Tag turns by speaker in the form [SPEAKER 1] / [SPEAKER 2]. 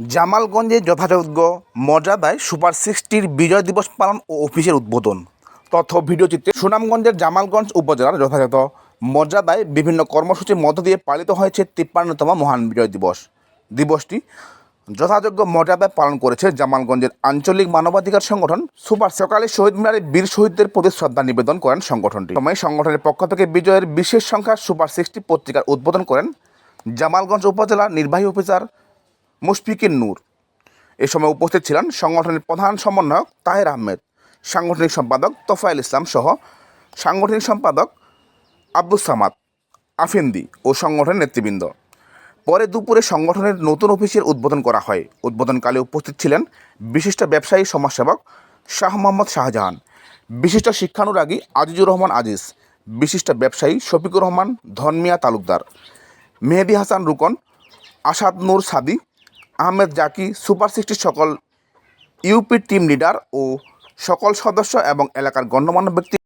[SPEAKER 1] জামালগঞ্জে যথাযোগ্য মর্যাদায় সুপার সিক্সটির বিজয় দিবস পালন ও অফিসের উদ্বোধন। তথ্য ভিডিওচিত্রে সুনামগঞ্জের জামালগঞ্জ উপজেলার যথাযথ মর্যাদায় বিভিন্ন কর্মসূচির মধ্য দিয়ে পালিত হয়েছে তিপ্পান্নতম মহান বিজয় দিবস। দিবসটি যথাযোগ্য মর্যাদায় পালন করেছে জামালগঞ্জের আঞ্চলিক মানবাধিকার সংগঠন। সুপার সকালে শহীদ মিনারে বীর শহীদদের প্রতি শ্রদ্ধা নিবেদন করেন সংগঠনটি। সময় সংগঠনের পক্ষ থেকে বিজয়ের বিশেষ সংখ্যা সুপার সিক্সটি পত্রিকার উদ্বোধন করেন জামালগঞ্জ উপজেলা নির্বাহী অফিসার মুশফিকিন নূর। এ সময় উপস্থিত ছিলেন সংগঠনের প্রধান সমন্বয়ক তাহের আহমেদ, সাংগঠনিক সম্পাদক তোফায়েল ইসলাম সহ সাংগঠনিক সম্পাদক আব্দুস সামাদ, আফিন্দি ও সংগঠনের নেতৃবৃন্দ। পরে দুপুরে সংগঠনের নতুন অফিসের উদ্বোধন করা হয়। উদ্বোধনকালে উপস্থিত ছিলেন বিশিষ্ট ব্যবসায়ী সমাজসেবক শাহ মোহাম্মদ শাহজাহান, বিশিষ্ট শিক্ষানুরাগী আজিজুর রহমান আজিজ, বিশিষ্ট ব্যবসায়ী শফিকুর রহমান ধনমিয়া তালুকদার, মেহেদি হাসান রুকন, আসাদ নূর সাদি আহমেদ জাকি, সুপার সিক্সটির সকল ইউপি টিম লিডার ও সকল সদস্য এবং এলাকার গণ্যমান্য ব্যক্তি